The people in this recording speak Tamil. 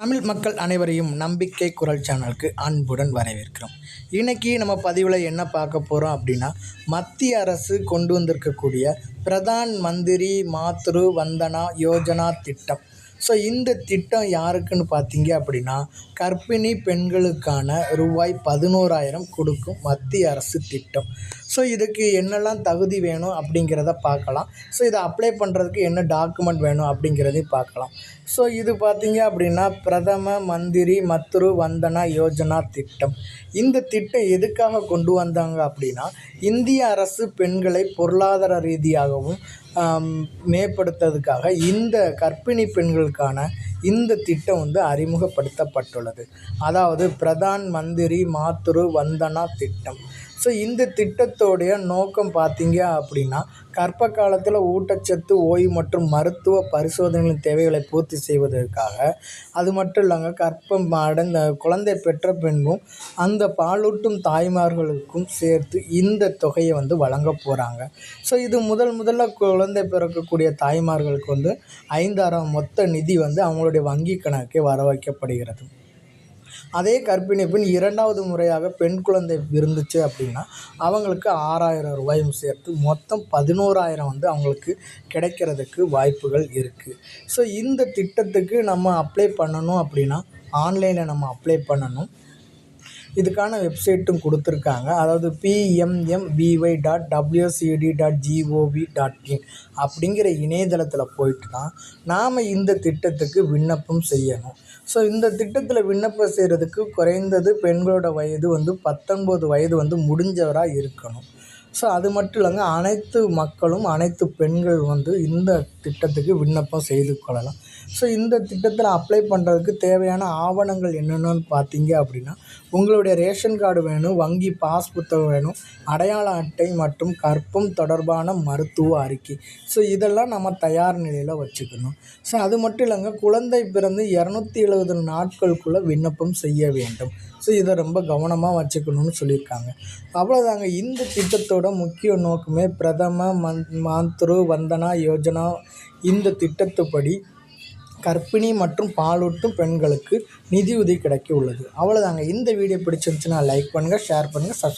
தமிழ் மக்கள் அனைவரையும் நம்பிக்கை குரல் சேனலுக்கு அன்புடன் வரவேற்கிறோம். இன்றைக்கி நம்ம பதிவில் என்ன பார்க்க போகிறோம் அப்படின்னா மத்திய அரசு கொண்டு வந்திருக்கக்கூடிய பிரதான் மந்திரி மாத்ரு வந்தனா யோஜனா திட்டம். ஸோ இந்த திட்டம் யாருக்குன்னு பார்த்தீங்க அப்படின்னா கர்ப்பிணி பெண்களுக்கான ரூபாய் பதினோராயிரம் கொடுக்கும் மத்திய அரசு திட்டம். ஸோ இதுக்கு என்னெல்லாம் தகுதி வேணும் அப்படிங்கிறத பார்க்கலாம். ஸோ இதை அப்ளை பண்ணுறதுக்கு என்ன டாக்குமெண்ட் வேணும் அப்படிங்கிறதையும் பார்க்கலாம். ஸோ இது பார்த்திங்க அப்படின்னா பிரதம மந்திரி மத்ரு வந்தனா யோஜனா திட்டம். இந்த திட்டம் எதுக்காக கொண்டு வந்தாங்க அப்படின்னா இந்திய அரசு பெண்களை பொருளாதார ரீதியாகவும் மேம்படுத்துறதுக்காக இந்த கர்ப்பிணி பெண்களுக்கான இந்த திட்டம் வந்து அறிமுகப்படுத்தப்பட்டுள்ளது. அதாவது பிரதான் மந்திரி மாத்துரு வந்தனா திட்டம். ஸோ இந்த திட்டத்தோடைய நோக்கம் பார்த்தீங்க அப்படின்னா கர்ப்ப காலத்தில் ஊட்டச்சத்து ஓய்வு மற்றும் மருத்துவ பரிசோதனைகளின் தேவைகளை பூர்த்தி செய்வதற்காக அது மட்டும் இல்லாமல் கர்ப்பம் அடைந்த குழந்தை பெற்ற பின்பும் அந்த பாலூட்டும் தாய்மார்களுக்கும் சேர்த்து இந்த தொகையை வந்து வழங்க போகிறாங்க ஸோ இது முதல் முதல்ல குழந்தை பிறக்கக்கூடிய தாய்மார்களுக்கு வந்து ஐந்தாயிரம் மொத்த நிதி வந்து அவங்களுடைய வங்கி கணக்கே வர வைக்கப்படுகிறது அதே கர்ப்பிணி பெண் இரண்டாவது முறையாக பெண் குழந்தை இருந்துச்சு அப்படின்னா அவங்களுக்கு ஆறாயிரம் ரூபாயும் சேர்த்து மொத்தம் பதினோராயிரம் வந்து அவங்களுக்கு கிடைக்கிறதுக்கு வாய்ப்புகள் இருக்குது ஸோ இந்த திட்டத்துக்கு நம்ம அப்ளை பண்ணணும் அப்படின்னா ஆன்லைனில் நம்ம அப்ளை பண்ணணும். இதுக்கான வெப்சைட்டும் கொடுத்துருக்காங்க. அதாவது PMMBY dot WCD dot GOV dot in அப்படிங்கிற இணையதளத்தில் போயிட்டு தான் நாம் இந்த திட்டத்துக்கு விண்ணப்பம் செய்யணும். ஸோ இந்த திட்டத்தில் விண்ணப்பம் செய்கிறதுக்கு குறைந்தது பெண்களோட வயது வந்து பத்தொன்பது வயது வந்து முடிஞ்சவராக இருக்கணும். ஸோ அது மட்டும் இல்லைங்க அனைத்து மக்களும் அனைத்து பெண்கள் வந்து இந்த திட்டத்துக்கு விண்ணப்பம் செய்து கொள்ளலாம். ஸோ இந்த திட்டத்தில் அப்ளை பண்ணுறதுக்கு தேவையான ஆவணங்கள் என்னென்னு பார்த்தீங்க அப்படின்னா உங்களுடைய ரேஷன் கார்டு வேணும் வங்கி பாஸ் புத்தகம் வேணும் அடையாள அட்டை மற்றும் கற்பம் தொடர்பான மருத்துவ அறிக்கை. ஸோ இதெல்லாம் நம்ம தயார் நிலையில் வச்சுக்கணும். ஸோ அது மட்டும் இல்லைங்க குழந்தை பிறந்து இரநூத்தி எழுபது நாட்களுக்குள்ளே விண்ணப்பம் செய்ய வேண்டும். ஸோ இதை ரொம்ப கவனமாக வச்சுக்கணும்னு சொல்லியிருக்காங்க. அவ்வளோதாங்க இந்த திட்டத்தோட முக்கிய நோக்கமே பிரதம மந் மாத்ரு வந்தனா யோஜனா. இந்த திட்டத்துப்படி கர்ப்பிணி மற்றும் பாலூட்டும் பெண்களுக்கு நிதியுதவி கிடைக்க உள்ளது. அவ்வளோதாங்க இந்த வீடியோ பிடிச்சிருந்துச்சுன்னா லைக் பண்ணுங்கள் ஷேர் பண்ணுங்கள் சப்ஸ்